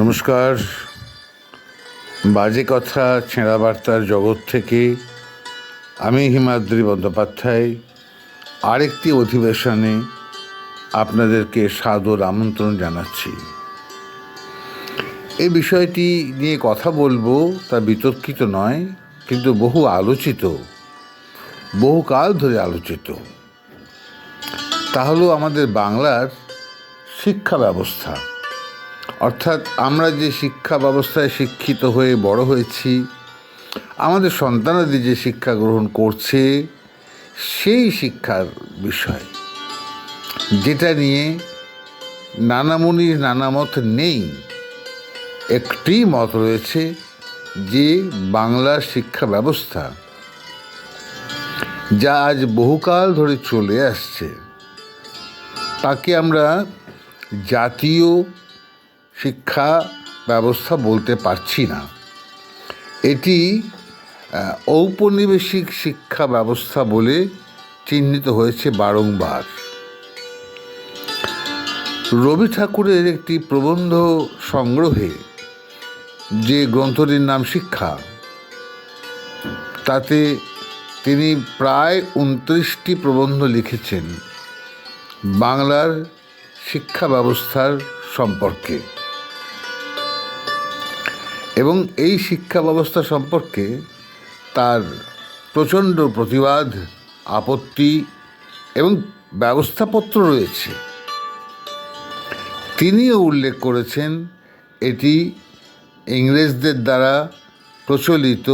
নমস্কার। বাজে কথা, ছেঁড়া বার্তার জগৎ থেকে আমি হিমাদ্রি বন্দ্যোপাধ্যায়। আরেকটি অধিবেশনে আপনাদেরকে সাদর আমন্ত্রণ জানাচ্ছি। এই বিষয়টি নিয়ে কথা বলব, তা বিতর্কিত নয়, কিন্তু বহু আলোচিত, বহুকাল ধরে আলোচিত। তা হলো আমাদের বাংলার শিক্ষা ব্যবস্থা। অর্থাৎ আমরা যে শিক্ষা ব্যবস্থায় শিক্ষিত হয়ে বড় হয়েছি, আমাদের সন্তানাদি যে শিক্ষা গ্রহণ করছে, সেই শিক্ষার বিষয়। যেটা নিয়ে নানামুনির নানা মত নেই, একটি মত রয়েছে যে বাংলার শিক্ষা ব্যবস্থা, যা আজ বহুকাল ধরে চলে আসছে, তাকে আমরা জাতীয় শিক্ষা ব্যবস্থা বলতে পারছি না। এটি ঔপনিবেশিক শিক্ষা ব্যবস্থা বলে চিহ্নিত হয়েছে বারংবার। রবি ঠাকুরের একটি প্রবন্ধ সংগ্রহে যে গ্রন্থটির নাম শিক্ষা, তাতে তিনি প্রায় উনত্রিশটি প্রবন্ধ লিখেছেন বাংলার শিক্ষা ব্যবস্থার সম্পর্কে। এবং এই শিক্ষা ব্যবস্থা সম্পর্কে তার প্রচণ্ড প্রতিবাদ, আপত্তি এবং ব্যবস্থাপত্র রয়েছে। তিনিও উল্লেখ করেছেন, এটি ইংরেজদের দ্বারা প্রচলিত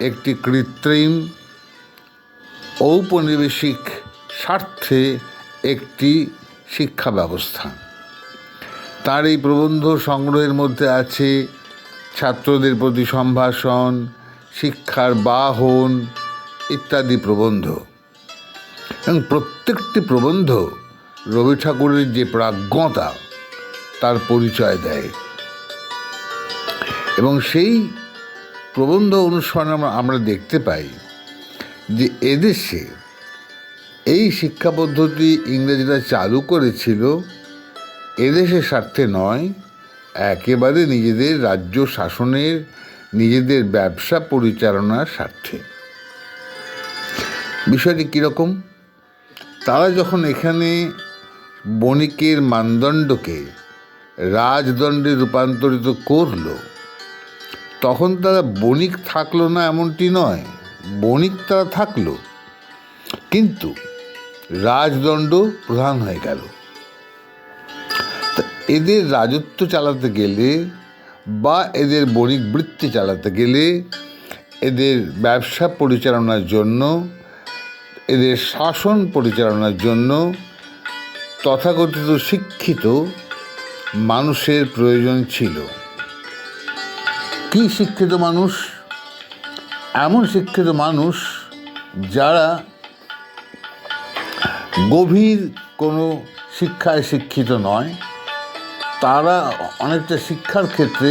একটি কৃত্রিম ঔপনিবেশিক স্বার্থে একটি শিক্ষা ব্যবস্থা তার এই প্রবন্ধ সংগ্রহের মধ্যে আছে ছাত্রদের প্রতি সম্ভাষণ, শিক্ষার বাহন ইত্যাদি প্রবন্ধ। এবং প্রত্যেকটি প্রবন্ধ রবি ঠাকুরের যে প্রাজ্ঞতা, তার পরিচয় দেয়। এবং সেই প্রবন্ধ অনুসরণে আমরা দেখতে পাই যে এদেশে এই শিক্ষা পদ্ধতি ইংরেজরা চালু করেছিল এদেশের স্বার্থে নয় একেবারে নিজেদের রাজ্য শাসনের, নিজেদের ব্যবসা পরিচালনার স্বার্থে। বিষয়টি কীরকম? তারা যখন এখানে বণিকের মানদণ্ডকে রাজদণ্ডে রূপান্তরিত করল, তখন তারা বণিক থাকল না এমনটি নয়, বণিক তারা থাকল। কিন্তু রাজদণ্ড প্রধান হয়ে গেল। এদের রাজত্ব চালাতে গেলে বা এদের বণিক বৃত্তি চালাতে গেলে এদের ব্যবসা পরিচালনার জন্য, এদের শাসন পরিচালনার জন্য তথাকথিত শিক্ষিত মানুষের প্রয়োজন ছিল। কি শিক্ষিত মানুষ? এমন শিক্ষিত মানুষ যারা গভীর কোনো শিক্ষায় শিক্ষিত নয়। তারা অনেকটা শিক্ষার ক্ষেত্রে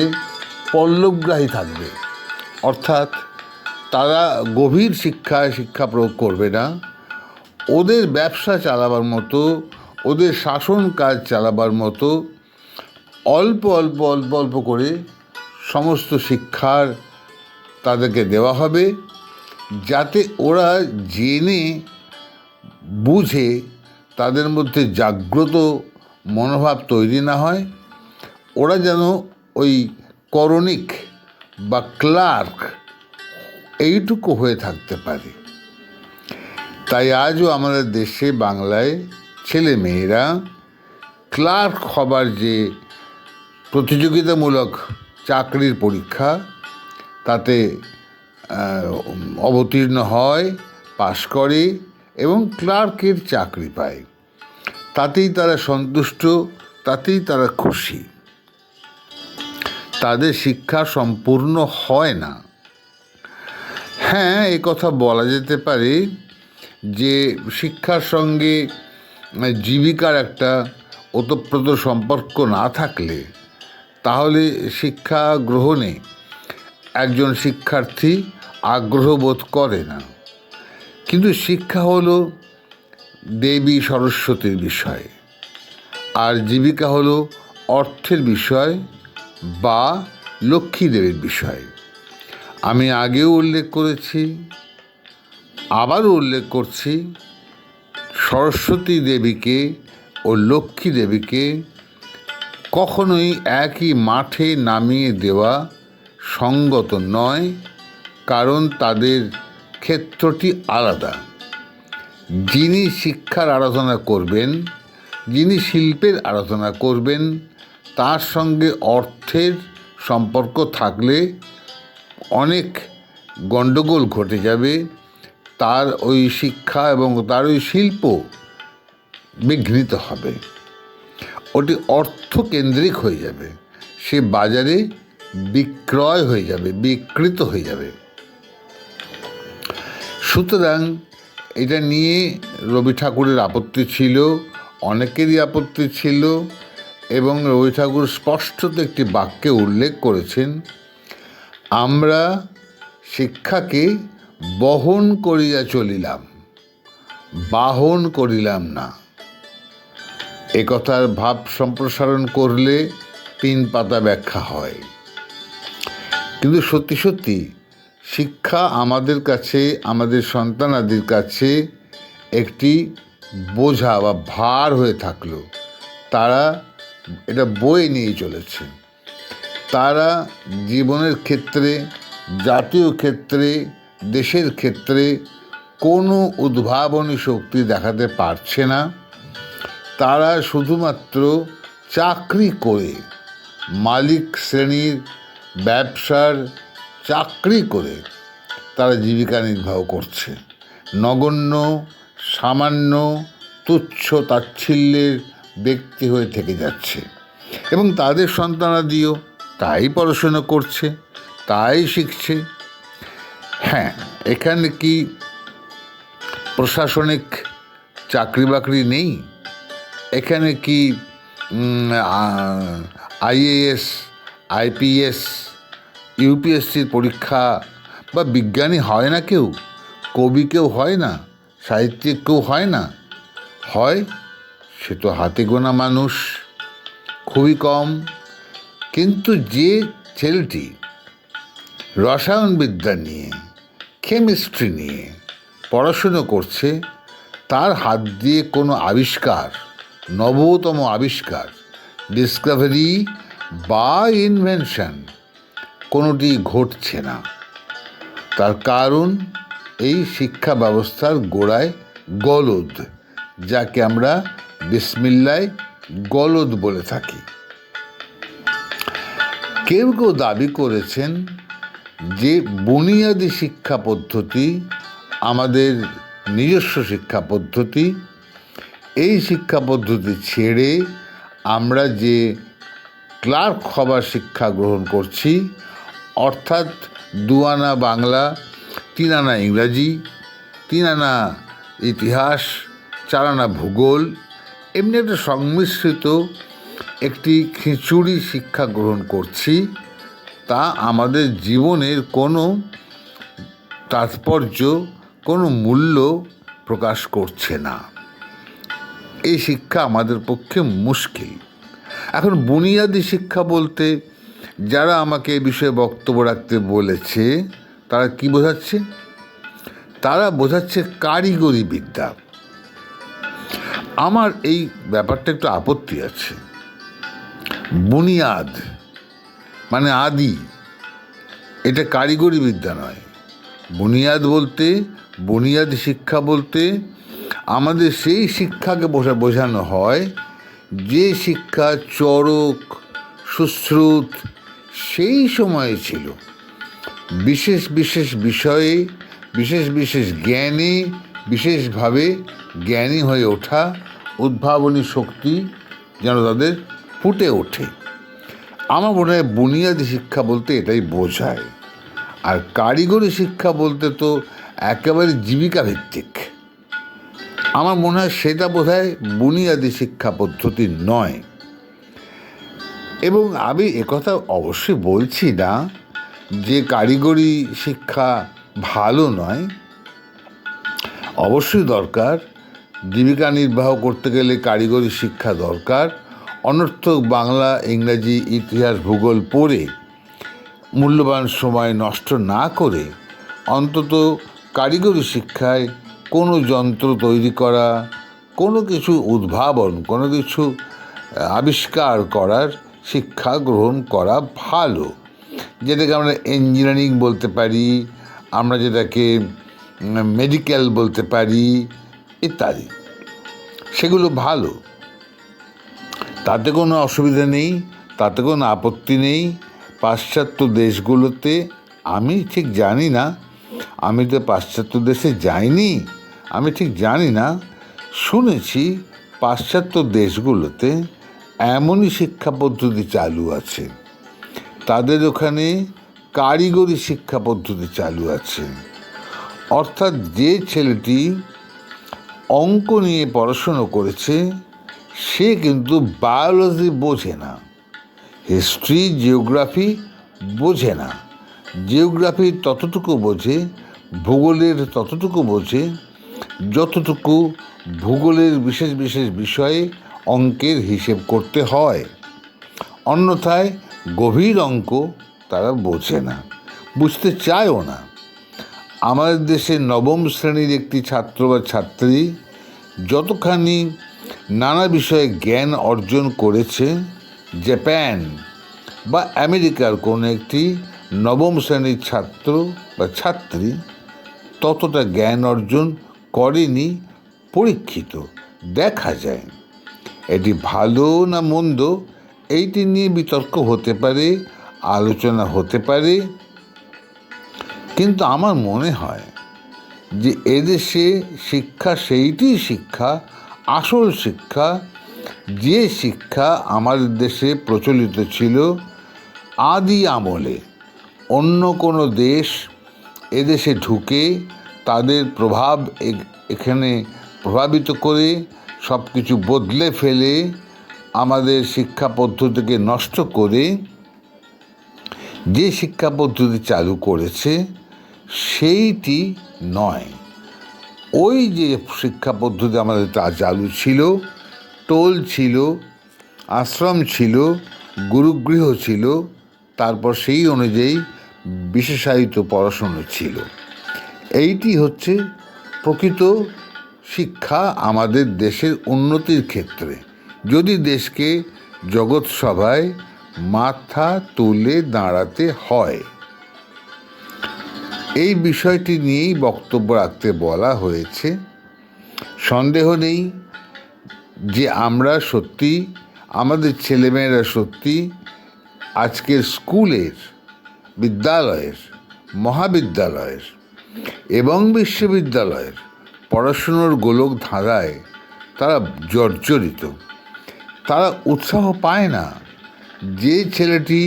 পল্লবগ্রাহী থাকবে। অর্থাৎ তারা গভীর শিক্ষায় শিক্ষা প্রয়োগ করবে না। ওদের ব্যবসা চালাবার মতো, ওদের শাসন কাজ চালাবার মতো অল্প অল্প অল্প অল্প করে সমস্ত শিক্ষার তাদেরকে দেওয়া হবে যাতে ওরা জেনে, বুঝে তাদের মধ্যে জাগ্রত মনোভাব তৈরি না হয়। ওরা যেন ওই করণিক বা ক্লার্ক এইটুকু হয়ে থাকতে পারে। তাই আজও আমাদের দেশে বাংলায় ছেলে মেয়েরা ক্লার্ক হবার যে প্রতিযোগিতামূলক চাকরির পরীক্ষা, তাতে অবতীর্ণ হয়, পাশ করে এবং ক্লার্কের চাকরি পায়। তাতেই তারা সন্তুষ্ট, তাতেই তারা খুশি। তাদের শিক্ষা সম্পূর্ণ হয় না। হ্যাঁ এ কথা বলা যেতে পারে যে শিক্ষার সঙ্গে জীবিকার একটা ওতপ্রোত সম্পর্ক না থাকলে তাহলে শিক্ষা গ্রহণে একজন শিক্ষার্থী আগ্রহ বোধ করে না। কিন্তু শিক্ষা হলো দেবী সরস্বতীর বিষয়, আর জীবিকা হলো অর্থের বিষয় বা লক্ষ্মী দেবীর বিষয়। আমি আগেও উল্লেখ করেছি, আবারও উল্লেখ করছি, সরস্বতী দেবীকে ও লক্ষ্মী দেবীকে কখনোই একই মাঠে নামিয়ে দেওয়া সঙ্গত নয়, কারণ তাদের ক্ষেত্রটি আলাদা। যিনি শিক্ষার আরাধনা করবেন, যিনি শিল্পের আরাধনা করবেন তার সঙ্গে অর্থের সম্পর্ক থাকলে অনেক গণ্ডগোল ঘটে যাবে। তার ওই শিক্ষা এবং তার ওই শিল্প বিঘ্নিত হবে। ওটি অর্থকেন্দ্রিক হয়ে যাবে। সে বাজারে বিক্রয় হয়ে যাবে বিকৃত হয়ে যাবে। সুতরাং এটা নিয়ে রবি ঠাকুরের আপত্তি ছিল, অনেকেরই আপত্তি ছিল। এবং রবি ঠাকুর স্পষ্টত একটি বাক্যে উল্লেখ করেছেন, আমরা শিক্ষাকে বহন করিয়া চলিলাম, বাহন করিলাম না। একথার ভাব সম্প্রসারণ করলে তিন পাতা ব্যাখ্যা হয়। কিন্তু সত্যি সত্যি শিক্ষা আমাদের কাছে, আমাদের সন্তানাদির কাছে একটি বোঝা বা ভার হয়ে থাকল। তারা এটা বয়ে নিয়ে চলেছে। তারা জীবনের ক্ষেত্রে, জাতীয় ক্ষেত্রে, দেশের ক্ষেত্রে কোনো উদ্ভাবনী শক্তি দেখাতে পারছে না। তারা শুধুমাত্র চাকরি করে, মালিক শ্রেণির ব্যবসার চাকরি করে তারা জীবিকা নির্বাহ করছে। নগণ্য, সামান্য, তুচ্ছ তাচ্ছিল্যের ব্যক্তি হয়ে থেকে যাচ্ছে। এবং তাদের সন্তানাদিও তাই পড়াশোনা করছে, তাই শিখছে। হ্যাঁ এখানে কি প্রশাসনিক চাকরি বাকরি নেই? এখানে কি আইএএস আইপিএস ইউপিএসসির পরীক্ষা বা বিজ্ঞানী হয় না কেউ? কবি কেউ হয় না? সাহিত্যিক কেউ হয় না? হয় সে তো হাতে গোনা মানুষ, খুবই কম। কিন্তু যে ছেলেটি রসায়নবিদ্যা নিয়ে, কেমিস্ট্রি নিয়ে পড়াশুনো করছে, তার হাত দিয়ে কোনো আবিষ্কার, নবতম আবিষ্কার ডিসকাভারি বা ইনভেনশন কোনোটি ঘটছে না। তার কারণ এই শিক্ষা ব্যবস্থার গোড়ায় গলদ, যাকে আমরা বিসমিল্লায় গলদ বলে থাকি। কেউ কেউ দাবি করেছেন যে বুনিয়াদী শিক্ষা পদ্ধতি, আমাদের নিজস্ব শিক্ষা পদ্ধতি, এই শিক্ষা পদ্ধতি ছেড়ে আমরা যে ক্লার্ক হবার শিক্ষা গ্রহণ করছি, অর্থাৎ দুয়ানা বাংলা তিন আনা ইংরাজি তিন আনা ইতিহাস চার আনা ভূগোল এমনি একটা সংমিশ্রিত একটি খিচুড়ি শিক্ষা গ্রহণ করছি, তা আমাদের জীবনের কোনো তাৎপর্য, কোনো মূল্য প্রকাশ করছে না। এই শিক্ষা আমাদের পক্ষে মুশকিল। এখন বুনিয়াদী শিক্ষা বলতে, যারা আমাকে এই বিষয়ে বক্তব্য রাখতে বলেছে, তারা কি বোঝাচ্ছে? তারা বোঝাচ্ছে কারিগরি বিদ্যা। আমার এই ব্যাপারটা একটু আপত্তি আছে। বুনিয়াদ মানে আদি, এটা কারিগরি বিদ্যা নয়। বুনিয়াদ বলতে, বুনিয়াদ শিক্ষা বলতে আমাদের সেই শিক্ষাকে বোঝা বোঝানো হয়, যে শিক্ষা চরক সুশ্রুত সেই সময়ে ছিল। বিশেষ বিশেষ বিষয়ে, বিশেষ বিশেষ জ্ঞানে, বিশেষভাবে জ্ঞানী হয়ে ওঠা উদ্ভাবনী শক্তি যেন তাদের ফুটে ওঠে। আমার মনে হয় বুনিয়াদী শিক্ষা বলতে এটাই বোঝায়। আর কারিগরি শিক্ষা বলতে তো একেবারে জীবিকা ভিত্তিক। আমার মনে হয় সেটা বোধহয় বুনিয়াদী শিক্ষা পদ্ধতি নয়। এবং আমি একথা অবশ্যই বলছি না যে কারিগরি শিক্ষা ভালো নয়। অবশ্যই দরকার জীবিকা নির্বাহ করতে গেলে কারিগরি শিক্ষা দরকার। অনর্থক বাংলা, ইংরাজি, ইতিহাস, ভূগোল পড়ে মূল্যবান সময় নষ্ট না করে অন্তত কারিগরি শিক্ষায় কোনো যন্ত্র তৈরি করা, কোনো কিছু উদ্ভাবন, কোনো কিছু আবিষ্কার করার শিক্ষা গ্রহণ করা ভালো। যেটাকে আমরা ইঞ্জিনিয়ারিং বলতে পারি, আমরা যেটাকে মেডিকেল বলতে পারি ইত্যাদি। সেগুলো ভালো। তাতে কোনো অসুবিধা নেই, তাতে কোনো আপত্তি নেই। পাশ্চাত্য দেশগুলোতে, আমি ঠিক জানি না, আমি তো পাশ্চাত্য দেশে যাইনি, আমি ঠিক জানি না। শুনেছি পাশ্চাত্য দেশগুলোতে এমনই শিক্ষা পদ্ধতি চালু আছে। তাদের ওখানে কারিগরি শিক্ষা পদ্ধতি চালু আছে। অর্থাৎ যে ছেলেটি অঙ্ক নিয়ে পড়াশুনো করেছে, সে কিন্তু বায়োলজি বোঝে না। হিস্ট্রি জিওগ্রাফি বোঝে না। জিওগ্রাফি ততটুকু বোঝে, ভূগোলের ততটুকু বোঝে, যতটুকু ভূগোলের বিশেষ বিশেষ বিষয়ে অঙ্কের হিসেব করতে হয়। অন্যথায় গভীর অঙ্ক তারা বোঝে না, বুঝতে চায়ও না। আমাদের দেশে নবম শ্রেণির একটি ছাত্র বা ছাত্রী যতখানি নানা বিষয়ে জ্ঞান অর্জন করেছে, জাপান বা আমেরিকার কোনো একটি নবম শ্রেণির ছাত্র বা ছাত্রী ততটা জ্ঞান অর্জন করেনি, পরীক্ষিত। দেখা যায়, এটি ভালো না মন্দ এইটি নিয়ে বিতর্ক হতে পারে, আলোচনা হতে পারে কিন্তু আমার মনে হয় যে এদেশে শিক্ষা সেইটি শিক্ষা, আসল শিক্ষা। যে শিক্ষা আমাদের দেশে প্রচলিত ছিল আদি আমলে, অন্য কোনো দেশ এদেশে ঢুকে তাদের প্রভাব এখানে প্রভাবিত করে সব কিছু বদলে ফেলে, আমাদের শিক্ষা পদ্ধতিকে নষ্ট করে, যে শিক্ষা পদ্ধতি চালু করেছে সেইটি নয়। ওই যে শিক্ষা পদ্ধতি আমাদের তা চালু ছিল, টোল ছিল, আশ্রম ছিল, গুরুগৃহ ছিল, তারপর সেই অনুযায়ী বিশেষায়িত পড়াশুনো ছিল। এইটি হচ্ছে প্রকৃত শিক্ষা আমাদের দেশের উন্নতির ক্ষেত্রে। যদি দেশকে জগৎসভায় মাথা তুলে দাঁড়াতে হয় এই বিষয়টি নিয়েই বক্তব্য রাখতে বলা হয়েছে। সন্দেহ নেই যে আমরা সত্যি, আমাদের ছেলেমেয়েরা সত্যি আজকের স্কুলের, বিদ্যালয়ের, মহাবিদ্যালয়ের এবং বিশ্ববিদ্যালয়ের পড়াশুনোর গোলক ধাঁধায় তারা জর্জরিত। তারা উৎসাহ পায় না যে ছেলেটি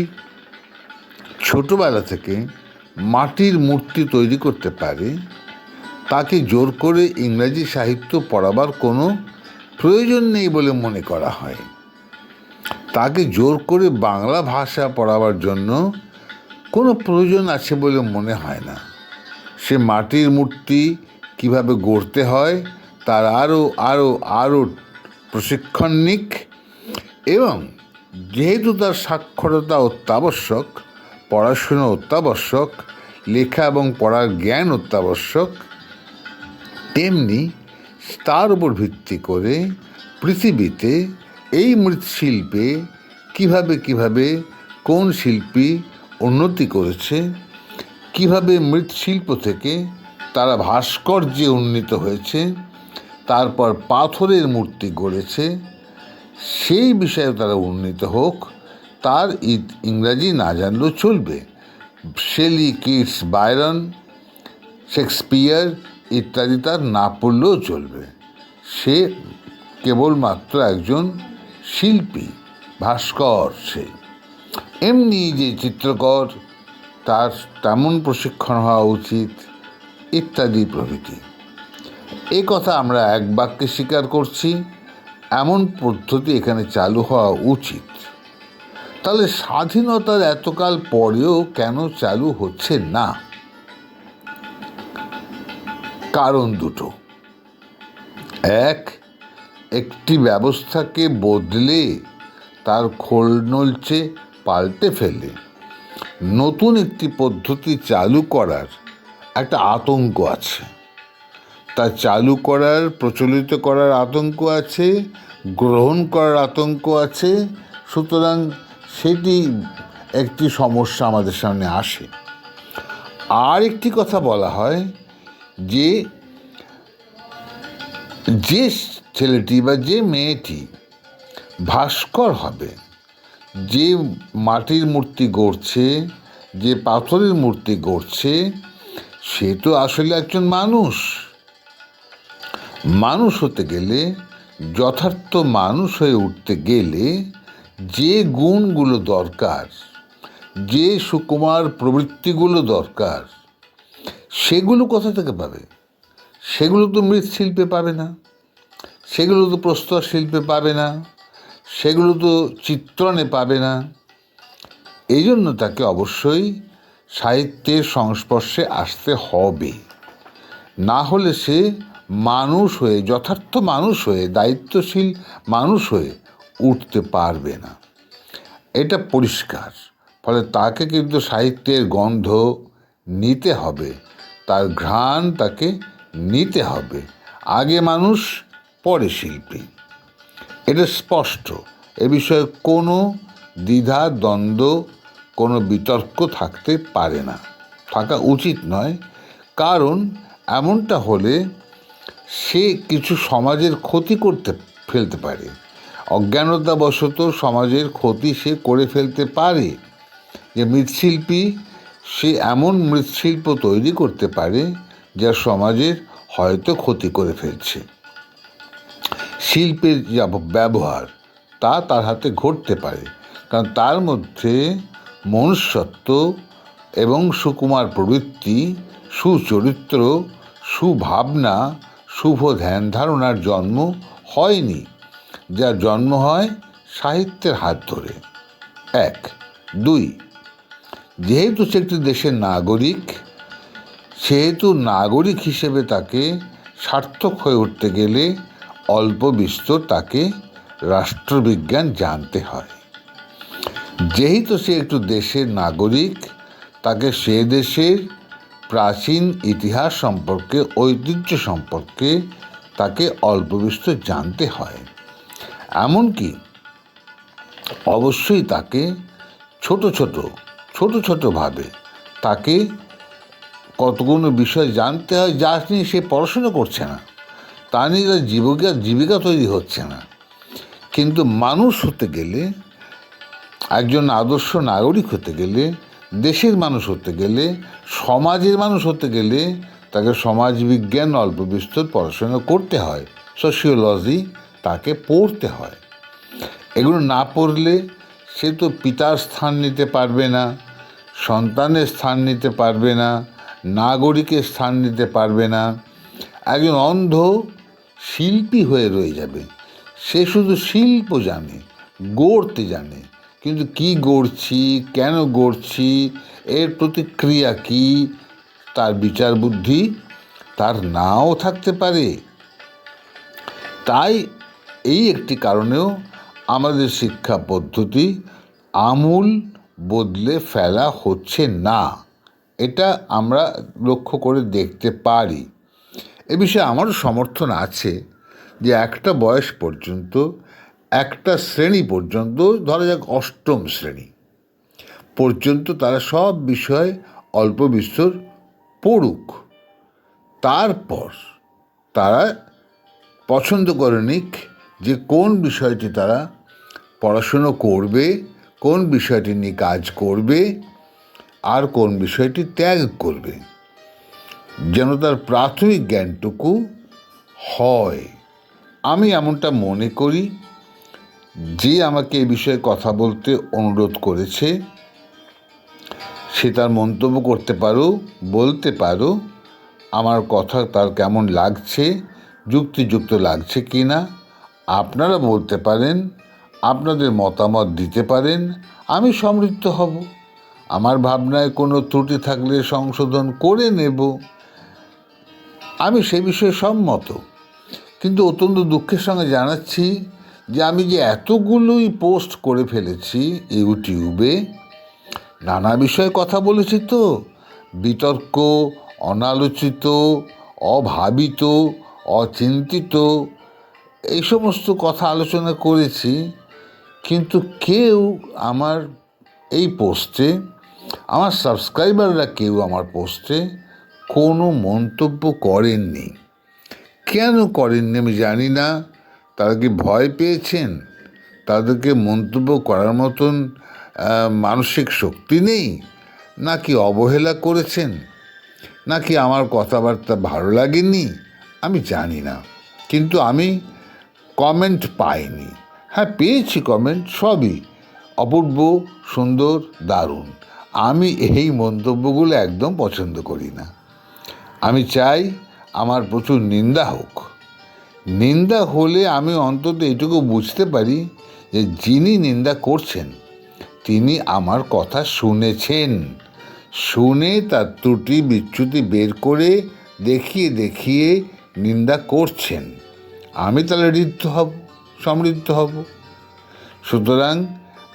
ছোটোবেলা থেকে মাটির মূর্তি তৈরি করতে পারে, তাকে জোর করে ইংরাজি সাহিত্য পড়াবার কোনো প্রয়োজন নেই বলে মনে করা হয়। তাকে জোর করে বাংলা ভাষা পড়াবার জন্য কোনো প্রয়োজন আছে বলে মনে হয় না। সে মাটির মূর্তি কীভাবে গড়তে হয়, তার আরও আরও আরও প্রশিক্ষণ নিক এবং যেহেতু তার সাক্ষরতা অত্যাবশ্যক পড়াশুনো অত্যাবশ্যক, লেখা এবং পড়ার জ্ঞান অত্যাবশ্যক, তেমনি তার উপর ভিত্তি করে পৃথিবীতে এই মৃৎশিল্পে কীভাবে কীভাবে কোন শিল্পী উন্নতি করেছে, কীভাবে মৃৎশিল্প থেকে তারা ভাস্কর্যে উন্নীত হয়েছে, তারপর পাথরের মূর্তি গড়েছে, সেই বিষয়ে তারা উন্নীত হোক তার ইংরাজি না জানলেও চলবে। শেলি কিটস বায়রন শেক্সপিয়ার ইত্যাদি তার না পড়লেও চলবে। সে কেবলমাত্র একজন শিল্পী, ভাস্কর সে। এমনি যে চিত্রকর, তার তেমন প্রশিক্ষণ হওয়া উচিত ইত্যাদি প্রভৃতি। এই কথা আমরা এক বাক্যে স্বীকার করছি, এমন পদ্ধতি এখানে চালু হওয়া উচিত। তাহলে স্বাধীনতার এতকাল পরেও কেন চালু হচ্ছে না? কারণ দুটো। এক, একটি ব্যবস্থাকে বদলে তার খোল নলচে পাল্টে ফেলে। নতুন একটি পদ্ধতি চালু করার একটা আতঙ্ক আছে। তা চালু করার, প্রচলিত করার আতঙ্ক আছে, গ্রহণ করার আতঙ্ক আছে। সুতরাং সেটি একটি সমস্যা আমাদের সামনে আসে। আর একটি কথা বলা হয় যে যে ছেলেটি বা যে মেয়েটি ভাস্কর হবে, যে মাটির মূর্তি গড়ছে, যে পাথরের মূর্তি গড়ছে, সে তো আসলে একজন মানুষ। মানুষ হতে গেলে, যথার্থ মানুষ হয়ে উঠতে গেলে যে গুণগুলো দরকার, যে সুকুমার প্রবৃত্তিগুলো দরকার, সেগুলো কোথা থেকে পাবে? সেগুলো তো মৃৎশিল্পে পাবে না, সেগুলো তো প্রস্তর শিল্পে পাবে না, সেগুলো তো চিত্রণে পাবে না। এই জন্য তাকে অবশ্যই সাহিত্যের সংস্পর্শে আসতে হবে। না হলে সে মানুষ হয়ে, যথার্থ মানুষ হয়ে, দায়িত্বশীল মানুষ হয়ে উঠতে পারবে না। এটা পরিষ্কার। ফলে তাকে কিন্তু সাহিত্যের গন্ধ নিতে হবে। তার ঘ্রাণ তাকে নিতে হবে। আগে মানুষ, পরে শিল্পী। এটা স্পষ্ট। এ বিষয়ে কোনো দ্বিধা, দ্বন্দ্ব, কোনো বিতর্ক থাকতে পারে না। থাকা উচিত নয়। কারণ এমনটা হলে সে কিছু সমাজের ক্ষতি করতে ফেলতে পারে। অজ্ঞানতাবশত সমাজের ক্ষতি সে করে ফেলতে পারে। যে মৃৎশিল্পী, সে এমন মৃৎশিল্প তৈরি করতে পারে, যা সমাজের হয়তো ক্ষতি করে ফেলছে। শিল্পের যা ব্যবহার, তা তার হাতে ঘটতে পারে, কারণ তার মধ্যে মনুষ্যত্ব এবং সুকুমার প্রবৃত্তি, সুচরিত্র, সুভাবনা, শুভ ধ্যান ধারণার জন্ম হয়নি। যা জন্ম হয় সাহিত্যের হাত ধরে। এক। দুই। যেহেতু সে একটি দেশের নাগরিক, সেহেতু নাগরিক হিসেবে তাকে সার্থক হয়ে উঠতে গেলে অল্প বিস্তর তাকে রাষ্ট্রবিজ্ঞান জানতে হয়। যেহেতু সে একটু দেশের নাগরিক, তাকে সে দেশের প্রাচীন ইতিহাস সম্পর্কে, ঐতিহ্য সম্পর্কে তাকে অল্প বিস্তর জানতে হয়। এমনকি অবশ্যই তাকে ছোট ছোট ছোট ছোটোভাবে তাকে কতগুলো বিষয় জানতে হয় যা নিয়ে সে পড়াশুনো করছে না। তা নিয়ে তার জীবিকা জীবিকা তৈরি হচ্ছে না। কিন্তু মানুষ হতে গেলে, একজন আদর্শ নাগরিক হতে গেলে, দেশের মানুষ হতে গেলে, সমাজের মানুষ হতে গেলে তাকে সমাজবিজ্ঞান, অল্প বিস্তর পড়াশোনা করতে হয়। সোশিওলজি তাকে পড়তে হয়। এগুলো না পড়লে সে তো পিতার স্থান নিতে পারবে না, সন্তানের স্থান নিতে পারবে না, নাগরিকের স্থান নিতে পারবে না। একজন অন্ধ শিল্পী হয়ে রয়ে যাবে। সে শুধু শিল্প জানে, গড়তে জানে, কিন্তু কি গড়ছি, কেন গড়ছি, এর প্রতিক্রিয়া কি, তার বিচার বুদ্ধি তার নাও থাকতে পারে। তাই এই একটি কারণেও আমাদের শিক্ষা পদ্ধতি আমূল বদলে ফেলা হচ্ছে না। এটা আমরা লক্ষ্য করে দেখতে পারি। এ বিষয়ে আমারও সমর্থন আছে যে একটা বয়স পর্যন্ত, একটা শ্রেণি পর্যন্ত, ধরা যাক অষ্টম শ্রেণি পর্যন্ত তারা সব বিষয় অল্প বিস্তর পড়ুক। তারপর তারা পছন্দ করে নিক যে কোন বিষয়টি তারা পড়াশুনো করবে, কোন বিষয়টি নিয়ে কাজ করবে, আর কোন বিষয়টি ত্যাগ করবে। যেন তার প্রাথমিক জ্ঞানটুকু হয়। আমি এমনটা মনে করি, যে আমাকে এ বিষয়ে কথা বলতে অনুরোধ করেছে, সে তার মন্তব্য করতে পারো, বলতে পারো, আমার কথা তার কেমন লাগছে, যুক্তিযুক্ত লাগছে কি না আপনারা বলতে পারেন, আপনাদের মতামত দিতে পারেন, আমি সমৃদ্ধ হব। আমার ভাবনায় কোনো ত্রুটি থাকলে সংশোধন করে নেব। আমি সে বিষয়ে সম্মত। কিন্তু অত্যন্ত দুঃখের সঙ্গে জানাচ্ছি যে আমি যে এতগুলোই পোস্ট করে ফেলেছি ইউটিউবে, নানা বিষয়ে কথা বলেছি তো। বিতর্ক, অনালোচিত, অভাবিত, অচিন্তিত এই সমস্ত কথা আলোচনা করেছি, কিন্তু কেউ আমার এই পোস্টে, আমার সাবস্ক্রাইবাররা কেউ আমার পোস্টে কোনো মন্তব্য করেননি। কেন করেননি আমি জানি না। তারা কি ভয় পেয়েছেন? তাদেরকে মন্তব্য করার মতন মানসিক শক্তি নেই? নাকি অবহেলা করেছেন? নাকি আমার কথাবার্তা ভালো লাগেনি? আমি জানি না। কিন্তু আমি কমেন্ট পাইনি। হ্যাঁ পেয়েছি কমেন্ট সবই। অপূর্ব, সুন্দর, দারুণ। আমি এই মন্তব্যগুলো একদম পছন্দ করি না। আমি চাই আমার প্রচুর নিন্দা হোক। নিন্দা হলে আমি অন্তত এটুকু বুঝতে পারি যে যিনি নিন্দা করছেন, তিনি আমার কথা শুনেছেন। শুনে তার ত্রুটি বিচ্যুতি বের করে দেখিয়ে দেখিয়ে নিন্দা করছেন। আমি তাহলে ঋদ্ধ হব, সমৃদ্ধ হব। সুতরাং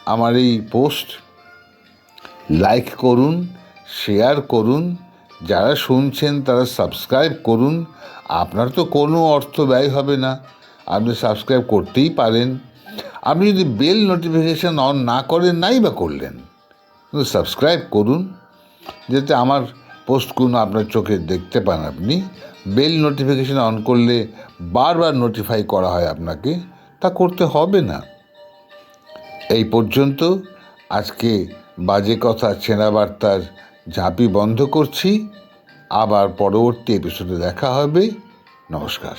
আমার এই পোস্ট, লাইক করুন, শেয়ার করুন, যারা শুনছেন তারা সাবস্ক্রাইব করুন। আপনার তো কোনো অর্থ ব্যয় হবে না, আপনি সাবস্ক্রাইব করতেই পারেন। আপনি যদি বেল নোটিফিকেশান অন না করেন, নাই বা করলেন সাবস্ক্রাইব করুন, যাতে আমার পোস্টগুলো আপনার চোখে দেখতে পান আপনি, বেল নোটিফিকেশান অন করলে বারবার নোটিফাই করা হয় আপনাকে, তা করতে হবে না। এই পর্যন্ত আজকে বাজে কথা ছেঁড়া বার্তার ঝাঁপি বন্ধ করছি। আবার পরবর্তী এপিসোডে দেখা হবে। নমস্কার।